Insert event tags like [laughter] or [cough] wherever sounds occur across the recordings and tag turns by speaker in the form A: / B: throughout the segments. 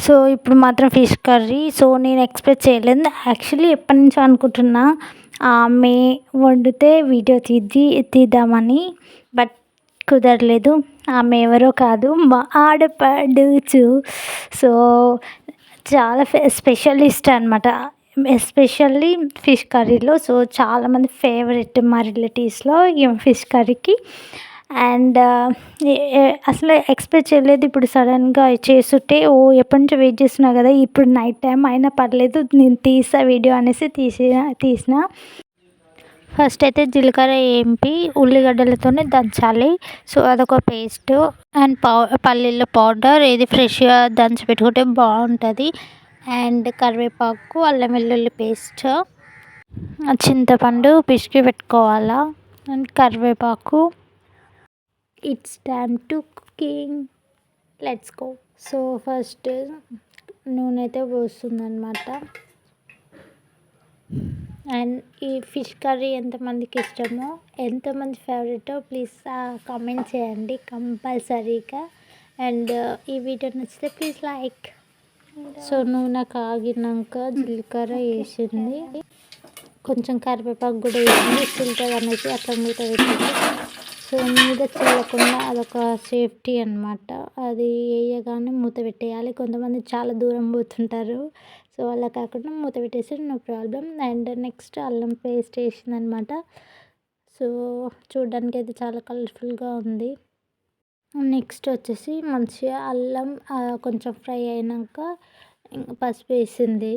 A: So ఇప్పుడు మాత్రం fish curry. So నేను ఎక్స్పెక్ట్ చేయలేదు. యాక్చువల్లీ ఎప్పటి నుంచో అనుకుంటున్నా ఆమె వండితే వీడియో తీద్ది తీద్దామని. బట్ కుదరలేదు. ఆమె ఎవరో కాదు మా ఆడపడుచు. సో చాలా స్పెషలిస్ట్ అనమాట ఎస్పెషల్లీ ఫిష్ కర్రీలో. సో చాలామంది ఫేవరెట్ మా రిలేటివ్స్లో ఈ ఫిష్ కర్రీకి. అండ్ అసలు ఎక్స్పెక్ట్ చేయలేదు ఇప్పుడు సడన్గా చేస్తుంటే ఓ ఎప్పటి నుంచో వెయిట్ చేస్తున్నా కదా ఇప్పుడు నైట్ టైం అయినా పర్లేదు నేను తీసా వీడియో అనేసి తీసి తీసిన. ఫస్ట్ అయితే జీలకర్ర ఏంపి ఉల్లిగడ్డలతోనే దంచాలి. సో అదొక పేస్ట్ అండ్ పౌ పల్లీల పౌడర్ ఇది ఫ్రెష్గా దంచి పెట్టుకుంటే బాగుంటుంది. అండ్ కరివేపాకు అల్లం వెల్లుల్లి పేస్ట్ చింతపండు పిసికి పెట్టుకోవాలా. అండ్ కరివేపాకు. It's time to cooking let's go so first నూనె అయితే పోస్తుందన్నమాట. అండ్ ఈ ఫిష్ కర్రీ ఎంతమందికి ఇష్టమో ఎంతమంది ఫేవరెటో ప్లీజ్ కామెంట్ చేయండి కంపల్సరీగా. అండ్ ఈ వీడియో నచ్చితే ప్లీజ్ లైక్ సో నూనె కాగినాక జీలకర్ర వేసింది. కొంచెం కరివేపాకు కూడా వేసింది. చిల్లుతుంది అనేసి అట్లా మూత పెట్టింది. సో మీద చల్లకుండా అదొక సేఫ్టీ అనమాట అది వేయగానే మూత పెట్టేయాలి. కొంతమంది చాలా దూరం పోతుంటారు. సో అలా కాకుండా మూత పెట్టేసి నో ప్రాబ్లం. అండ్ నెక్స్ట్ అల్లం పేస్ట్ వేసిందనమాట సో చూడడానికి అయితే చాలా కలర్ఫుల్గా ఉంది. నెక్స్ట్ వచ్చేసి మంచిగా అల్లం కొంచెం ఫ్రై అయినాక పసుపు వేసింది.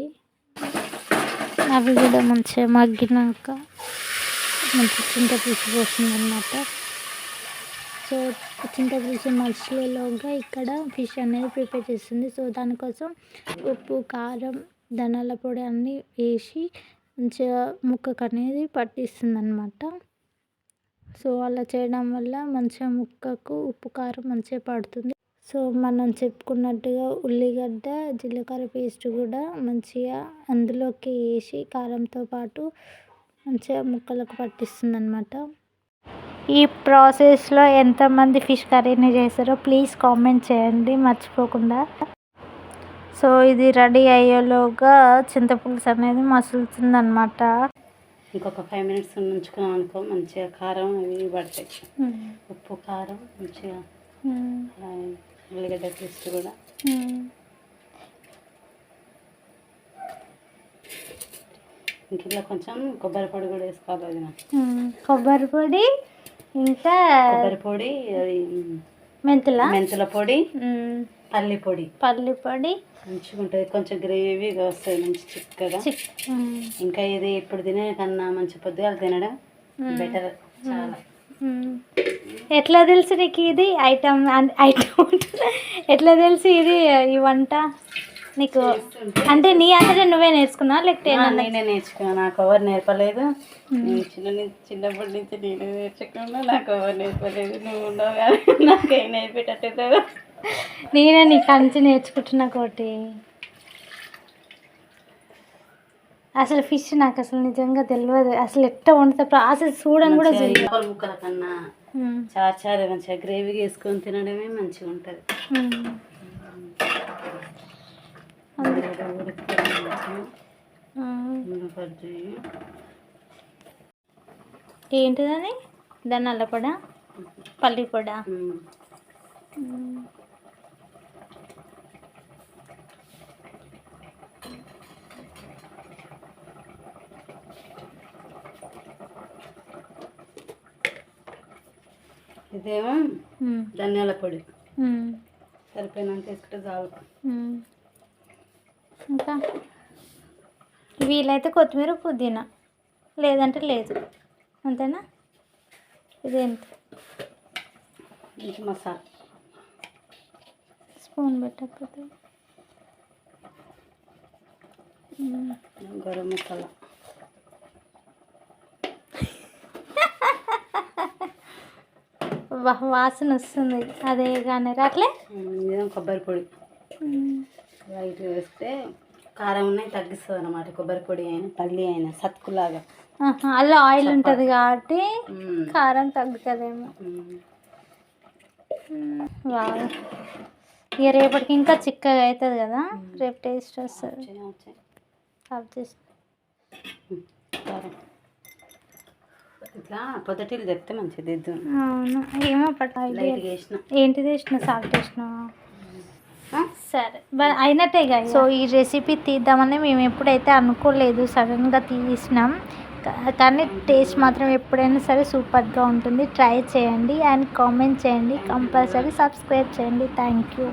A: అవి కూడా మంచిగా మగ్గినాక మంచి చింతపులుసు పోసింది అనమాట సో చింతపులుసు మసాలాలోగా ఇక్కడ ఫిష్ అనేది ప్రిపేర్ చేస్తుంది. సో దానికోసం ఉప్పు కారం ధనాల పొడి అన్నీ వేసి మంచిగా ముక్కకు అనేది పట్టిస్తుంది అనమాట సో అలా చేయడం వల్ల మంచిగా ముక్కకు ఉప్పు కారం మంచిగా పడుతుంది. సో మనం చెప్పుకున్నట్టుగా ఉల్లిగడ్డ జీలకర్ర పేస్ట్ కూడా మంచిగా అందులోకి వేసి కారంతో పాటు మంచిగా ముక్కలకు పట్టిస్తుంది అనమాట ఈ ప్రాసెస్లో ఎంతమంది ఫిష్ కర్రీని చేస్తారో ప్లీజ్ కామెంట్ చేయండి మర్చిపోకుండా. సో ఇది రెడీ అయ్యేలోగా చింతపులుసు అనేది మసులుతుంది అనమాట
B: ఇంకొక ఫైవ్ మినిట్స్ ఉంచుకున్నాం అనుకో మంచిగా కారం అవి పడతాయి. ఉప్పు కారం మంచిగా ఉల్లిగడ్డ పేస్ట్ కూడా. ఇంట్లో కొంచెం కొబ్బరి పొడి కూడా వేసుకోవాలి
A: కొబ్బరి పొడి ఇంకా
B: కొబ్బరి పొడి
A: మెంతుల?
B: మెంతుల పొడి పల్లి పొడి.
A: పల్లి పొడి.
B: మంచిగా ఉంటుంది. కొంచెం గ్రేవీగా వస్తుంది మంచి చిక్కగా. ఇంకా ఇది ఇప్పుడు తినే కన్నా మంచి పొద్దుగా తినడం బెటర్ చాలా.
A: ఎట్లా తెలుసు నీకు ఇది? ఐటమ్ ఐటమ్ ఎట్లా తెలుసు ఇది ఈ వంట? నీకు అంటే నీ అంతటా నువ్వే నేర్చుకున్నావా? లేకపోతే
B: నేనే నేర్చుకున్నాను నాకు ఎవరు నేర్పలేదు. నేను చిన్న చిన్నప్పటి నుంచి నేనే నేర్చుకున్నా. నాకు ఎవరు నేర్పలేదు. నువ్వు ఉన్నావు కానీ [laughs] నాకేం నేర్పేటట్టు
A: నేనే నీ కంచి నేర్చుకుంటున్నా కోటి. అసలు ఫిష్ నాకు అసలు నిజంగా తెలియదు అసలు ఎట్ట వండుతా? ప్రాసెస్ చూడని కూడా
B: చేపల ముక్కల కన్నా మంచిగా గ్రేవీ వేసుకొని తినడమే మంచిగా ఉంటుంది.
A: ఏంటిదని దాని నల్లపొడ పల్లి పొడ.
B: ఇదేమో ధనియాల పొడి. సరిపోయినంత వేసుకుంటే చాలు.
A: ఇంకా వీలైతే కొత్తిమీర పుదీనా. లేదంటే లేదు. అంతేనా? ఇదేంటి?
B: మసాలా.
A: స్పూన్ పెట్టకపోతే.
B: గరం మసాలా.
A: వాసన వస్తుంది. అదే కానీ రాట్లే?
B: కొబ్బరి పొడి. లైట్ వేస్తే కారం ఉన్నాయి తగ్గిస్తుంది అనమాట కొబ్బరి పొడి అయినా పల్లి అయినా సత్కులాగా.
A: అందులో ఆయిల్ ఉంటుంది కాబట్టి. కారం తగ్గుతుందేమో. ఇక రేపటికి ఇంకా చిక్కగా అవుతుంది కదా రేపు టేస్ట్ వస్తుంది. ఆఫ్ చేసి.
B: ఇట్లా పొద్దుటిల్లు చెప్తే మంచిది
A: అవును. ఏమో పట్టు. Idea.
B: లైట్గా వేసిన.
A: ఏంటిది వేసిన? సాల్ట్ వేసిన సరే. అయినట్టే కదా సో ఈ రెసిపీ తీద్దామని మేము ఎప్పుడైతే అనుకోలేదు సడన్గా తీసినాం. కానీ టేస్ట్ మాత్రం ఎప్పుడైనా సరే సూపర్గా ఉంటుంది. ట్రై చేయండి అండ్ కామెంట్ చేయండి. కంపల్సరీ సబ్స్క్రైబ్ చేయండి. Thank you.